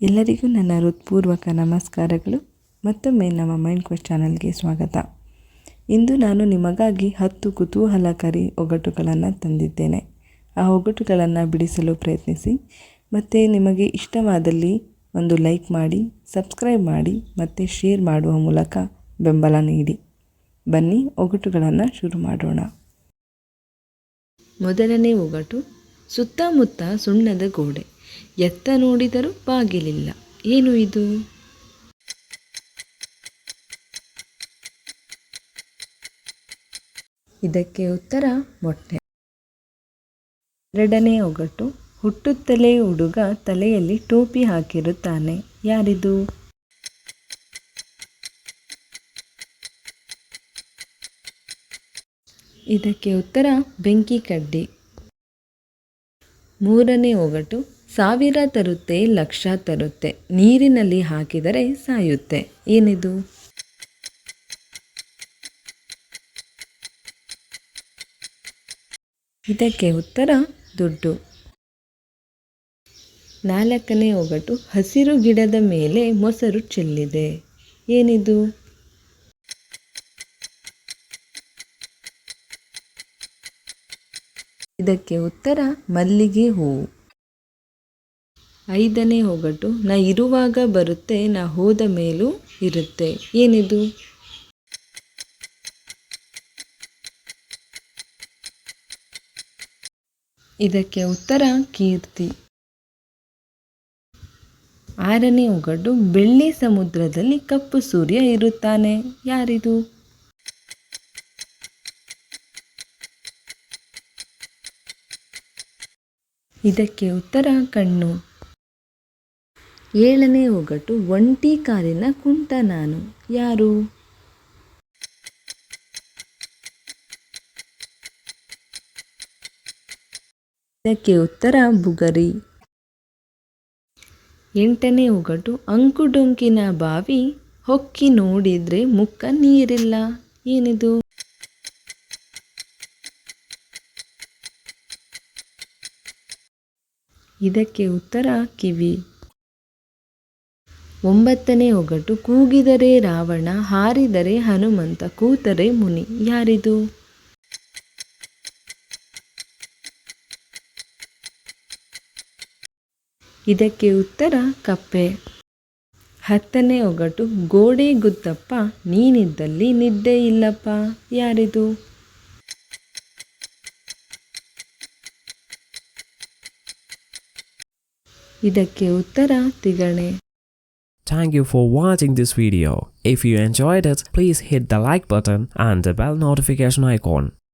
ಎಲ್ಲರಿಗೂ ನನ್ನ ಹೃತ್ಪೂರ್ವಕ ನಮಸ್ಕಾರಗಳು. ಮತ್ತೊಮ್ಮೆ ನಮ್ಮ ಮೈಂಡ್ ಕ್ವೆಸ್ಟ್ ಚಾನಲ್ಗೆ ಸ್ವಾಗತ. ಇಂದು ನಾನು ನಿಮಗಾಗಿ ಹತ್ತು ಕುತೂಹಲಕಾರಿ ಒಗಟುಗಳನ್ನು ತಂದಿದ್ದೇನೆ. ಆ ಒಗಟುಗಳನ್ನು ಬಿಡಿಸಲು ಪ್ರಯತ್ನಿಸಿ. ಮತ್ತು ನಿಮಗೆ ಇಷ್ಟವಾದಲ್ಲಿ ಒಂದು ಲೈಕ್ ಮಾಡಿ, ಸಬ್ಸ್ಕ್ರೈಬ್ ಮಾಡಿ, ಮತ್ತು ಶೇರ್ ಮಾಡುವ ಮೂಲಕ ಬೆಂಬಲ ನೀಡಿ. ಬನ್ನಿ, ಒಗಟುಗಳನ್ನು ಶುರು ಮಾಡೋಣ. ಮೊದಲನೇ ಒಗಟು, ಸುತ್ತಮುತ್ತ ಸುಣ್ಣದ ಗೋಡೆ. ಎತ್ತ ನೋಡಿದರೂ ಬಾಗಿಲಿಲ್ಲ. ಏನು ಇದು? ಇದಕ್ಕೆ ಉತ್ತರ, ಮೊಟ್ಟೆ. ಎರಡನೇ ಒಗಟು, ಹುಟ್ಟುತ್ತಲೇ ಹುಡುಗ ತಲೆಯಲ್ಲಿ ಟೋಪಿ ಹಾಕಿರುತ್ತಾನೆ. ಯಾರಿದು? ಇದಕ್ಕೆ ಉತ್ತರ ಬೆಂಕಿ ಕಡ್ಡಿ. ಮೂರನೇ ಒಗಟು ಸಾವಿರ ತರುತ್ತೆ, ಲಕ್ಷ ತರುತ್ತೆ, ನೀರಿನಲ್ಲಿ ಹಾಕಿದರೆ ಸಾಯುತ್ತೆ. ಏನಿದು? ಇದಕ್ಕೆ ಉತ್ತರ ದುಡ್ಡು. ನಾಲ್ಕನೇ ಒಗಟು ಹಸಿರು ಗಿಡದ ಮೇಲೆ ಮೊಸರು ಚೆಲ್ಲಿದೆ. ಏನಿದು? ಇದಕ್ಕೆ ಉತ್ತರ ಮಲ್ಲಿಗೆ ಹೂವು ಐದನೇ ಒಗಟು ನಾ ಇರುವಾಗ ಬರುತ್ತೆ, ನಾ ಹೋದ ಮೇಲೂ ಇರುತ್ತೆ. ಏನಿದು? ಇದಕ್ಕೆ ಉತ್ತರ ಕೀರ್ತಿ. ಆರನೇ ಒಗಟು ಬೆಳ್ಳಿ ಸಮುದ್ರದಲ್ಲಿ ಕಪ್ಪು ಸೂರ್ಯ ಇರುತ್ತಾನೆ. ಯಾರಿದು? ಇದಕ್ಕೆ ಉತ್ತರ ಕಣ್ಣು. ಏಳನೇ ಒಗಟು ಒಂಟಿ ಕಾಲಿನ ಕುಂಟ ನಾನು. ಯಾರು? ಇದಕ್ಕೆ ಉತ್ತರ ಬುಗರಿ. ಎಂಟನೇ ಒಗಟು ಅಂಕುಡೊಂಕಿನ ಬಾವಿ, ಹೊಕ್ಕಿ ನೋಡಿದ್ರೆ ಮುಕ್ಕ ನೀರಿಲ್ಲ. ಏನಿದು? ಇದಕ್ಕೆ ಉತ್ತರ ಕಿವಿ. ಒಂಬತ್ತನೇ ಒಗಟು, ಕೂಗಿದರೆ ರಾವಣ, ಹಾರಿದರೆ ಹನುಮಂತ, ಕೂತರೆ ಮುನಿ. ಯಾರಿದು? ಇದಕ್ಕೆ ಉತ್ತರ ಕಪ್ಪೆ. ಹತ್ತನೇ ಒಗಟು, ಗೋಡೆ ಗುದ್ದಪ್ಪ ನೀನಿದ್ದಲ್ಲಿ ನಿದ್ದೆ ಇಲ್ಲಪ್ಪ. ಯಾರಿದು? ಇದಕ್ಕೆ ಉತ್ತರ ತಿಗಣೆ Thank you for watching this video. If you enjoyed it, please hit the like button and the bell notification icon.